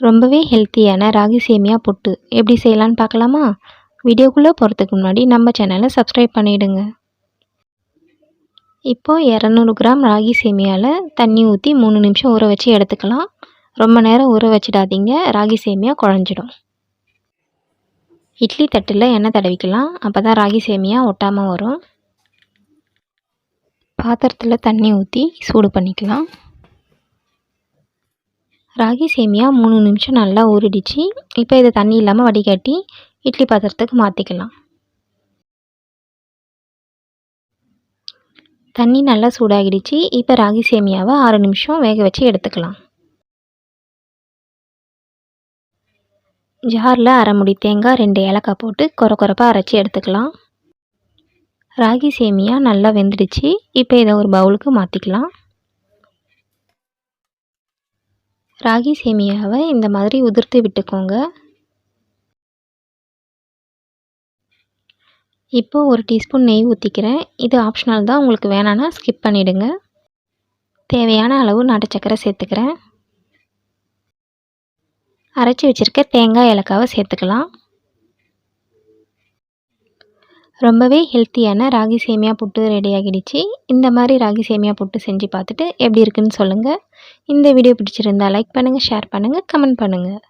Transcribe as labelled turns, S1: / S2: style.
S1: ரொம்பவே ஹெல்த்தியான ராகி சேமியா புட்டு. எப்படி செய்யலான்னு பார்க்கலாமா? வீடியோக்குள்ளே போகிறதுக்கு முன்னாடி நம்ம சேனலை சப்ஸ்கிரைப் பண்ணிவிடுங்க இப்போது இரநூறு கிராம் ராகி சேமியாவில் தண்ணி ஊற்றி மூணு நிமிஷம் ஊற வச்சு எடுத்துக்கலாம். ரொம்ப நேரம் ஊற வச்சிடாதீங்க. ராகி சேமியா குழஞ்சிடும். இட்லி தட்டில் எண்ணெய் தடவிக்கலாம். அப்போ தான் ராகி சேமியா ஒட்டாமல் வரும். பாத்திரத்தில் தண்ணி ஊற்றி சூடு பண்ணிக்கலாம். ராகி சேமியா மூணு நிமிஷம் நல்லா ஊறிடுச்சு. இப்போ இதை தண்ணி இல்லாமல் வடிகட்டி இட்லி பாத்திரத்துக்கு மாற்றிக்கலாம் தண்ணி நல்லா சூடாகிடுச்சு. இப்போ ராகி சேமியாவை ஆறு நிமிஷம் வேக வச்சு எடுத்துக்கலாம். ஜாரில் அரை முடி தேங்காய் ரெண்டு ஏலக்காய் போட்டு கொர கொரப்பாக அரைச்சி எடுத்துக்கலாம். ராகி சேமியா நல்லா வெந்துடுச்சு. இப்போ இதை ஒரு பவுலுக்கு மாற்றிக்கலாம் ராகி சேமியாவை இந்த மாதிரி உதிர்த்து விட்டுக்கோங்க. இப்போது ஒரு டீஸ்பூன் நெய் ஊற்றிக்கிறேன் இது ஆப்ஷனல் தான். உங்களுக்கு வேணான்னா ஸ்கிப் பண்ணிவிடுங்க தேவையான அளவு நாட்டு சக்கரை சேர்த்துக்கிறேன். அரைச்சி வச்சுருக்க தேங்காய் ஏலக்காவை சேர்த்துக்கலாம். ரொம்பவே ஹெல்த்தியான ராகி சேமியா புட்டு ரெடி ஆகிடுச்சு. இந்த மாதிரி ராகி சேமியா புட்டு செஞ்சு பார்த்துட்டு எப்படி இருக்குன்னு சொல்லுங்கள் இந்த வீடியோ பிடிச்சிருந்தா லைக் பண்ணுங்கள் ஷேர் பண்ணுங்கள் கமெண்ட் பண்ணுங்கள்